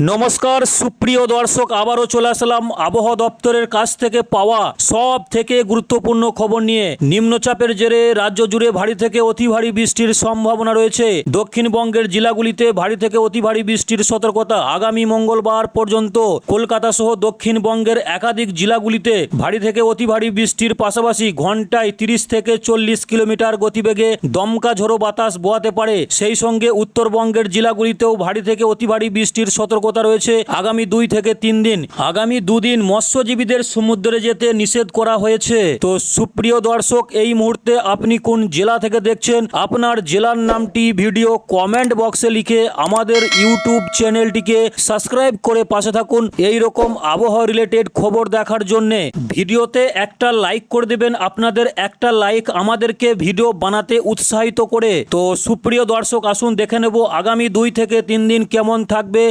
নমস্কার, সুপ্রিয় দর্শক, আবারও চলে আসলাম আবহাওয়া দপ্তরের কাছ থেকে পাওয়া সব থেকে গুরুত্বপূর্ণ খবর নিয়ে। নিম্নচাপের জেরে রাজ্য জুড়ে ভারী থেকে অতি ভারী বৃষ্টির সম্ভাবনা রয়েছে। দক্ষিণবঙ্গের জেলাগুলিতে ভারী থেকে অতি ভারী বৃষ্টির সতর্কতা আগামী মঙ্গলবার পর্যন্ত। কলকাতা সহ দক্ষিণবঙ্গের একাধিক জেলাগুলিতে ভারী থেকে অতি ভারী বৃষ্টির পাশাপাশি ঘন্টায় তিরিশ থেকে চল্লিশ কিলোমিটার গতিবেগে দমকা ঝোড়ো বাতাস বোয়াতে পারে। সেই সঙ্গে উত্তরবঙ্গের জেলাগুলিতেও ভারী থেকে অতি ভারী বৃষ্টির সতর্কতা রয়েছে আগামী দুই থেকে তিন দিন। আগামী দুদিন মৎস্যজীবীদের সমুদ্রে যেতে নিষেধ করা হয়েছে। তো সুপ্রিয় দর্শক, এই মুহূর্তে আপনি কোন জেলা থেকে দেখছেন? আপনার জেলার নামটি ভিডিও কমেন্ট বক্সে লিখে আমাদের ইউটিউব চ্যানেলটিকে সাবস্ক্রাইব করে পাশে থাকুন। এই রকম আবহাওয়া রিলেটেড খবর দেখার জন্য ভিডিওতে একটা লাইক করে দেবেন। আপনাদের একটা লাইক আমাদেরকে ভিডিও বানাতে উৎসাহিত করে। তো সুপ্রিয় দর্শক, আসুন দেখে নেব আগামী দুই থেকে তিন দিন কেমন থাকবে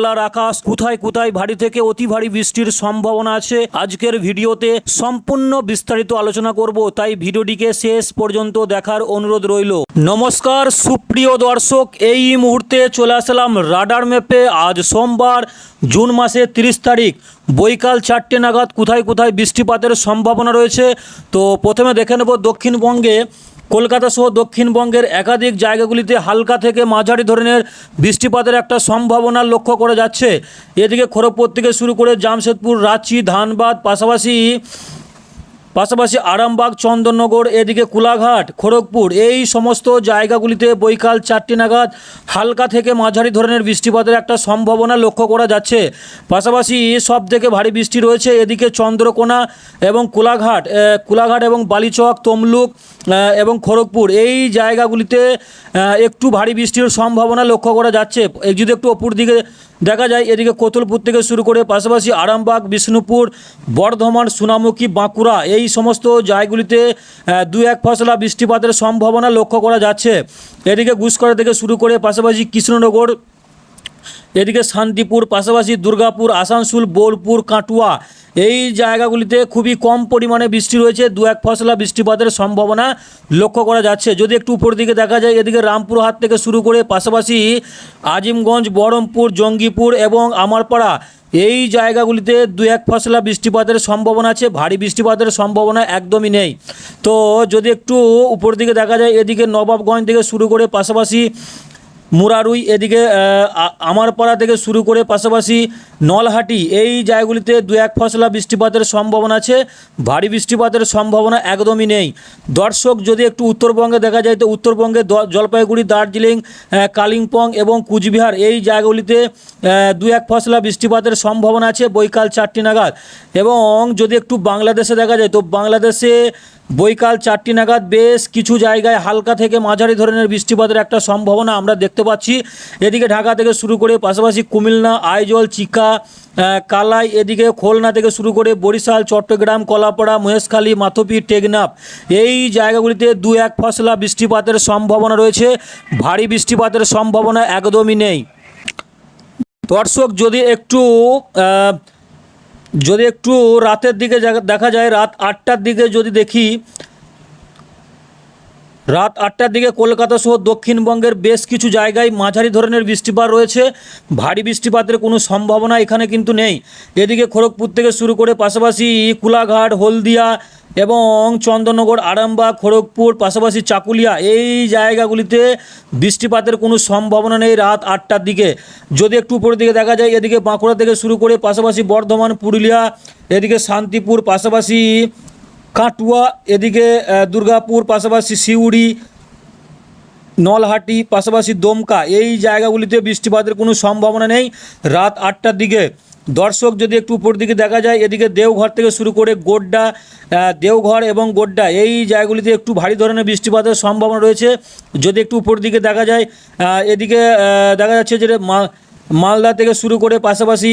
বাংলার আকাশ কোথায় কোথায় ভারী থেকে অতি ভারী বৃষ্টির সম্ভাবনা আছে, আজকের ভিডিওতে সম্পূর্ণ বিস্তারিত আলোচনা করব, তাই ভিডিওটিকে শেষ পর্যন্ত দেখার অনুরোধ রইল। নমস্কার, সুপ্রিয় দর্শক, এই মুহূর্তে চলে আসলাম রাডার ম্যাপে, আজ সোমবার, জুন মাসের তিরিশ তারিখ। বৈকাল চারটে নাগাদ কোথায় কোথায় বৃষ্টিপাতের সম্ভাবনা রয়েছে, তো প্রথমে দেখে নেব দক্ষিণবঙ্গে কলকাতা সহ দক্ষিণবঙ্গের একাধিক জায়গাগুলিতে হালকা থেকে মাঝারি ধরনের বৃষ্টিপাতের একটা সম্ভাবনা লক্ষ্য করা যাচ্ছে। এদিকে খড়গপুর থেকে শুরু করে জামশেদপুর, রাঁচি, ধানবাদ পাশাপাশি পাশাপাশি আরামবাগ, চন্দননগর, এদিকে কুলাঘাট, খড়গপুর, এই সমস্ত জায়গাগুলিতে বৈকাল চারটি নাগাদ হালকা থেকে মাঝারি ধরনের বৃষ্টিপাতের একটা সম্ভাবনা লক্ষ্য করা যাচ্ছে। পাশাপাশি সব থেকে ভারী বৃষ্টি রয়েছে এদিকে চন্দ্রকোনা এবং কুলাঘাট কুলাঘাট এবং বালিচক, তমলুক এবং খড়গপুর। এই জায়গাগুলিতে একটু ভারী বৃষ্টির সম্ভাবনা লক্ষ্য করা যাচ্ছে। যদি একটু অপুর দিকে দেখা যায় এদিকে কোতলপুর থেকে শুরু করে পাশাপাশি আরামবাগ, বিষ্ণুপুর, বর্ধমান, সুনামুখী, বাঁকুড়া এই সমস্ত জায়গাগুলিতে দু এক ফসলা বৃষ্টিপাতের সম্ভাবনা লক্ষ্য করা যাচ্ছে। এদিকে গুসকরা থেকে শুরু করে পাশাপাশি কৃষ্ণনগর এদিকে শান্তিপুর, পাশাপাশি দুর্গাপুর, আসানসোল, বোলপুর, কাটুয়া এই জায়গাগুলিতে খুবই কম পরিমাণে বৃষ্টি রয়েছে। দু এক ফসলা বৃষ্টিপাতের সম্ভাবনা লক্ষ্য করা যাচ্ছে। যদি একটু উপর দিকে দেখা যায়, এদিকে রামপুরহাট থেকে শুরু করে পাশাপাশি আজিমগঞ্জ, বহরমপুর, জঙ্গিপুর এবং আমারপাড়া এই জায়গাগুলিতে দু এক ফসলা বৃষ্টিপাতের সম্ভাবনা আছে। ভারী বৃষ্টিপাতের সম্ভাবনা একদমই নেই। তো যদি একটু উপর দিকে দেখা যায়, এদিকে নবাবগঞ্জ থেকে শুরু করে পাশাপাশি মুরারুই এদিকে আমারপাড়া থেকে শুরু করে পাশাপাশি নলহাটি, এই জায়গাগুলিতে দু এক ফসলা বৃষ্টিপাতের সম্ভাবনা আছে। ভারী বৃষ্টিপাতের সম্ভাবনা একদমই নেই। দর্শক, যদি একটু উত্তরবঙ্গে দেখা যায়, তো উত্তরবঙ্গে জলপাইগুড়ি, দার্জিলিং কালিম্পং এবং কুচবিহার, এই জায়গাগুলিতে দু এক ফসলা বৃষ্টিপাতের সম্ভাবনা আছে বৈকাল চারটি নাগাদ। এবং যদি একটু বাংলাদেশে দেখা যায়, তো বাংলাদেশে বৈকাল চারটি নাগাদ বেশ কিছু জায়গায় হালকা থেকে মাঝারি ধরনের বৃষ্টিপাতের একটা সম্ভাবনা আমরা দেখতে পাচ্ছি। এদিকে ঢাকা থেকে শুরু করে পাশাপাশি কুমিল্লা, আইজল, চিকা কালাই, এদিকে খুলনা থেকে শুরু করে বরিশাল, চট্টগ্রাম, কলাপাড়া, মহেশখালী, মাথপি, টেকনাফ। এই জায়গাগুলিতে দু এক ফসলা বৃষ্টিপাতের সম্ভাবনা রয়েছে। ভারী বৃষ্টিপাতের সম্ভাবনা একদমই নেই। দর্শক, যদি একটু যদি একটু রাতের দিকে দেখা যায়, রাত আটটার দিকে যদি দেখি রাত আটটার দিকে কলকাতা সহ দক্ষিণবঙ্গের বেশ কিছু জায়গায় মাঝারি ধরনের বৃষ্টিপাত রয়েছে। ভারী বৃষ্টিপাতের কোনো সম্ভাবনা এখানে কিন্তু নেই। এদিকে খড়গপুর থেকে শুরু করে পাশাপাশি কুলাঘাট, হলদিয়া এবং চন্দননগর, আরামবাগ, খড়গপুর, পাশাপাশি চাকুলিয়া এই জায়গাগুলিতে বৃষ্টিপাতের কোনো সম্ভাবনা নেই রাত আটটার দিকে। যদি একটু উপরের দিকে দেখা যায়, এদিকে বাঁকুড়া থেকে শুরু করে পাশাপাশি বর্ধমান, পুরুলিয়া, এদিকে শান্তিপুর, পাশাপাশি কাটুয়া, এদিকে দুর্গাপুর, পাশাপাশি সিউড়ি, নলহাটি, পাশাপাশি দমকা, এই জায়গাগুলিতে বৃষ্টিপাতের কোনো সম্ভাবনা নেই। রাত আটটার দিকে। দর্শক, যদি একটু উপর দিকে দেখা যায়, এদিকে দেওঘর থেকে শুরু করে গোড্ডা দেওঘর এবং গোড্ডা, এই জায়গাগুলিতে একটু ভারী ধরনের বৃষ্টিপাতের সম্ভাবনা রয়েছে। যদি একটু উপর দিকে দেখা যায় এদিকে দেখা যাচ্ছে যে মালদা থেকে শুরু করে পাশাপাশি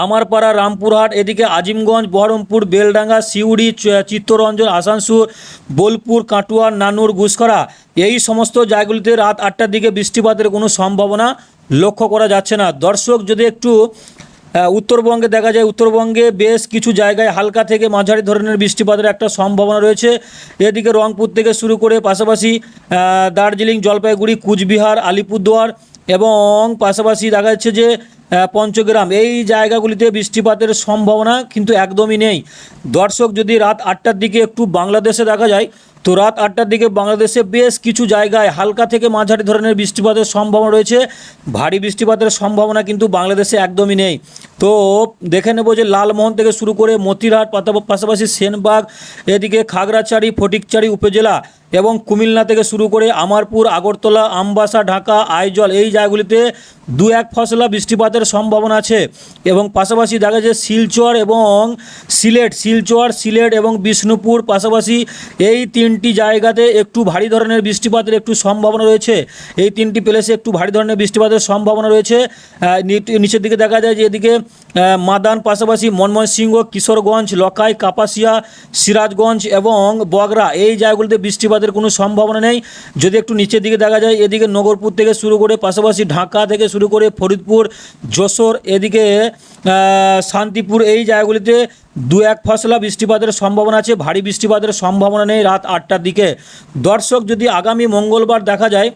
আমারপাড়া, রামপুরহাট, এদিকে আজিমগঞ্জ, বহরমপুর, বেলডাঙ্গা, সিউড়ি চিত্তরঞ্জন, আসানসোল, বোলপুর, কাটুয়া, নানুর, ঘুষখরা, এই সমস্ত জায়গাগুলিতে রাত আটটার দিকে বৃষ্টিপাতের কোনো সম্ভাবনা লক্ষ্য করা যাচ্ছে না। দর্শক, যদি একটু উত্তরবঙ্গে দেখা যায়, উত্তরবঙ্গে বেশ কিছু জায়গায় হালকা থেকে মাঝারি ধরনের বৃষ্টিপাতের একটা সম্ভাবনা রয়েছে। এদিকে রংপুর থেকে শুরু করে পাশাপাশি দার্জিলিং, জলপাইগুড়ি, কুচবিহার, আলিপুরদুয়ার এবং পাশাপাশি দেখা যাচ্ছে যে পঞ্চগ্রাম। এই জায়গাগুলিতে বৃষ্টিপাতের সম্ভাবনা কিন্তু একদমই নেই। দর্শক, যদি রাত আটটার দিকে একটু বাংলাদেশে দেখা যায়, তো রাত আটটার দিকে বাংলাদেশে বেশ কিছু জায়গায় হালকা থেকে মাঝারি ধরনের বৃষ্টিপাতের সম্ভাবনা রয়েছে। ভারী বৃষ্টিপাতের সম্ভাবনা কিন্তু বাংলাদেশে একদমই নেই। তো দেখে নেব যে লালমোহন থেকে শুরু করে মতিরহাট পাশাপাশি সেনবাগ, এদিকে খাগড়াছড়ি ফটিকচারি উপজেলা এবং কুমিল্লা থেকে শুরু করে আমারপুর, আগরতলা, আমবাসা, ঢাকা, আইজল এই জায়গাগুলিতে দু এক ফসলা বৃষ্টিপাতের সম্ভাবনা আছে এবং পাশাপাশি দেখা যায় শিলচর এবং সিলেট, শিলচর, সিলেট এবং বিষ্ণুপুর পাশাপাশি এই তিনটি জায়গাতে একটু ভারী ধরনের বৃষ্টিপাতের একটু সম্ভাবনা রয়েছে। এই তিনটি প্লেসে একটু ভারী ধরনের বৃষ্টিপাতের সম্ভাবনা রয়েছে। নিচের দিকে দেখা যায় যে এদিকে মাদান পাশাপাশি ময়মনসিংহ কিশোরগঞ্জ, লকাই, কাপাসিয়া, সিরাজগঞ্জ এবং বগরা। এই জায়গাগুলিতে বৃষ্টিপাতের কোনো সম্ভাবনা নেই। যদি একটু নিচের দিকে দেখা যায়, এদিকে নগরপুর থেকে শুরু করে পাশাপাশি ঢাকা থেকে শুরু করে ফরিদপুর, যশোর, এদিকে শান্তিপুর, এই জায়গাগুলিতে দু এক ফসলা বৃষ্টিপাতের সম্ভাবনা আছে। ভারী বৃষ্টিপাতের সম্ভাবনা নেই রাত আটটার দিকে। দর্শক, যদি আগামী মঙ্গলবার দেখা যায়